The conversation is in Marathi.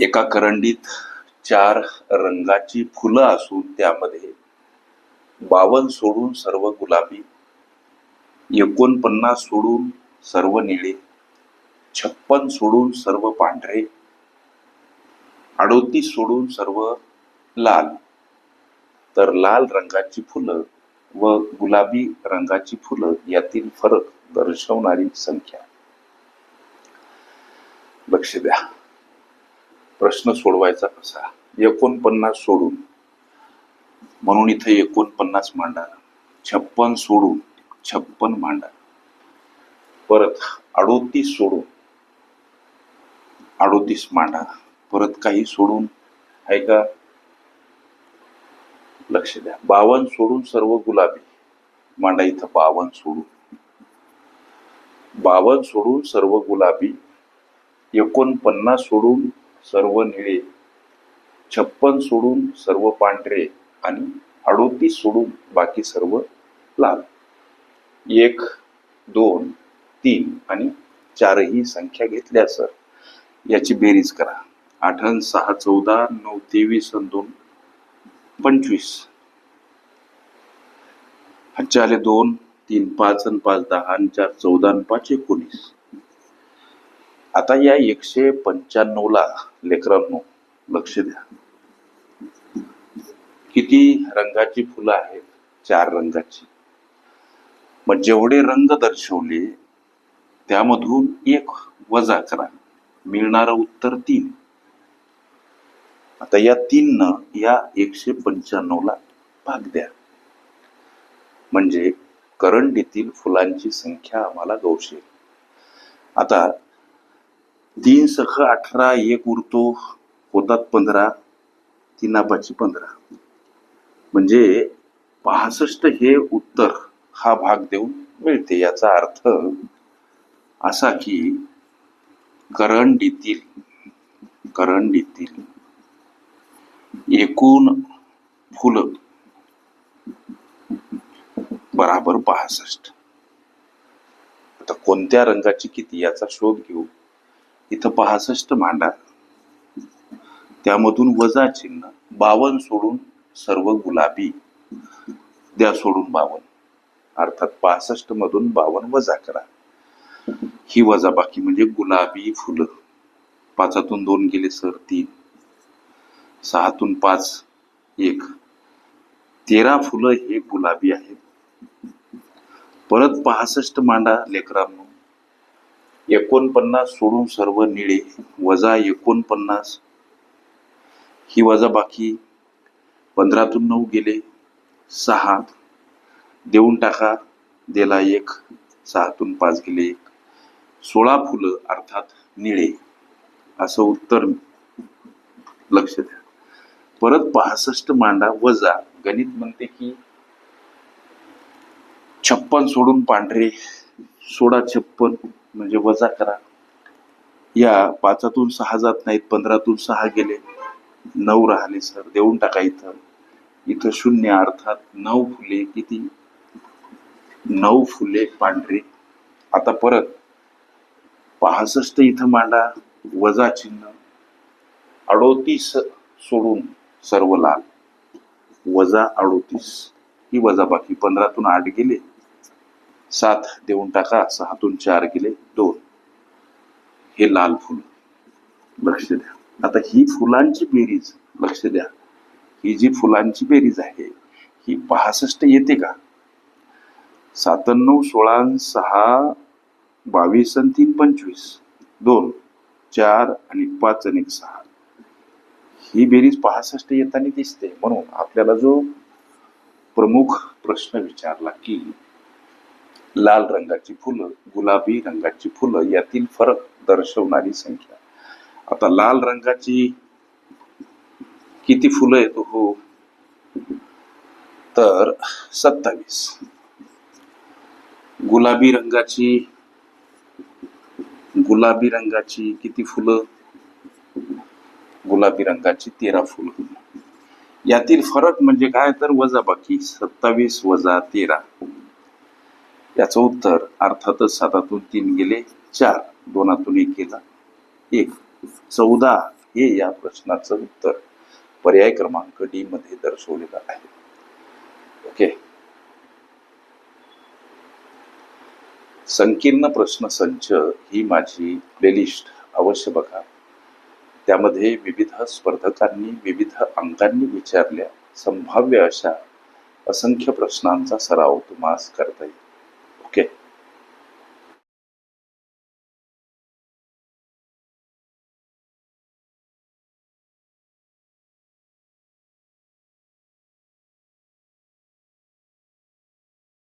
एका करंडीत चार रंगाची फुलं असून त्यामध्ये बावन सोडून सर्व गुलाबी एकोणपन्नास सोडून सर्व निळे छप्पन सोडून सर्व पांढरे अडोतीस सोडून सर्व लाल. तर लाल रंगाची फुलं व गुलाबी रंगाची फुलं यातील फरक दर्शवणारी संख्या. लक्ष द्या. प्रश्न सोडवायचा कसा? एकोणपन्नास सोडून. म्हणून इथे एकोणपन्नास मांडा. छप्पन सोडून छप्पन मांडा. परत अडोतीस सोडून. अडोतीस मांडा. परत काही सोडून. आहे का? लक्ष द्या. बावन सोडून सर्व गुलाबी. मांडा इथं बावन सोडून. बावन सोडून सर्व गुलाबी. एकोणपन्नास सोडून सर्व निळे छप्पन सोडून सर्व पांढरे आणि अडोतीस सोडून बाकी सर्व लाल. एक दोन तीन आणि चारही संख्या घेतल्या सर. याची बेरीज करा. आठ सहा चौदा नऊ तेवीस अन दोन पंचवीस. हातचे आले दोन तीन पाच अन पाच दहा आणि चार चौदा आणि पाच एकोणीस. आता या एकशे पंच्याण्णव ला लेकरांनो लक्ष द्या. किती रंगाची फुलं आहेत चार रंगाची. मग जेवढे रंग दर्शवले त्यामधून एक वजा करा. मिळणार उत्तर तीन. आता या तीन न या एकशे पंच्याण्णव ला भाग द्या. म्हणजे करंडीतील फुलांची संख्या आम्हाला गवशेल आता तीन सख अठरा एक उरतो होतात पंधरा तीन पंधरा. म्हणजे पासष्ट हे उत्तर हा भाग देऊन मिळते. याचा अर्थ असा की करंडीतील करंडीतील एकूण फुलं बराबर पासष्ट. आता कोणत्या रंगाची किती याचा शोध घेऊ? इथं पासष्ट मांडा त्यामधून वजा चिन्ह बावन सोडून सर्व गुलाबी. द्या सोडून बावन. अर्थात पासष्ट मधून बावन वजा करा. ही वजा बाकी म्हणजे गुलाबी फुलं. पाचातून दोन गेले सर तीन. सहातून पाच एक. तेरा फुलं हे गुलाबी आहेत. परत पासष्ट मांडा लेकरांनो. एकोणपन्नास सोडून सर्व निळे वजा एकोणपन्नास. ही वजा बाकी पंधरातून नऊ गेले सहा. देऊन टाका दिला एक सहातून पाच गेले एक. सोळा फुलं अर्थात निळे. असं उत्तर लक्ष द्या. परत पासष्ट मांडा वजा. गणित म्हणते की छप्पन सोडून पांढरे सोळा छप्पन. म्हणजे वजा करा. या पाचातून सहा जात नाहीत पंधरातून सहा गेले. नऊ राहिले सर. देऊन टाका इथं. इथं शून्य अर्थात नऊ फुले किती? नऊ फुले पांढरे. आता परत. पासष्ट इथं मांडा. वजा चिन्ह. अडोतीस सोडून सर्व लाल. वजा अडोतीस. ही वजा बाकी. पंधरातून आठ गेले. सात देऊन टाका सहातून चार गेले दोन. हे लाल फुल. लक्ष द्या. आता ही फुलांची बेरीज लक्ष द्या. ही जी फुलांची बेरीज आहे ही पासष्ट येते का? सात्याण्णव सोळा सहा बावीस आणि तीन पंचवीस. दोन चार आणि पाच आणि सहा. ही बेरीज पासष्ट येताना दिसते. म्हणून आपल्याला जो प्रमुख प्रश्न विचारला की लाल रंगाची फुलं गुलाबी रंगाची फुलं यातील फरक दर्शवणारी संख्या. आता लाल रंगाची किती फुलं येतो हो. तर सत्तावीस. गुलाबी रंगाची गुलाबी रंगाची किती फुलं? गुलाबी रंगाची तेरा फुलं. यातील फरक म्हणजे काय? तर वजा बाकी सत्तावीस वजा तेरा. याचं उत्तर अर्थातच सातातून तीन गेले चार दोनातून एक गेला. एक चौदा हे या प्रश्नाचं उत्तर. पर्याय क्रमांक डी मध्ये दर्शवलेलं आहे. ओके. संकीर्ण प्रश्न संच ही माझी प्लेलिस्ट अवश्य बघा. त्यामध्ये विविध स्पर्धकांनी विविध अंकांनी विचारल्या संभाव्य अशा असंख्य प्रश्नांचा सराव तुम्हाला करता येईल.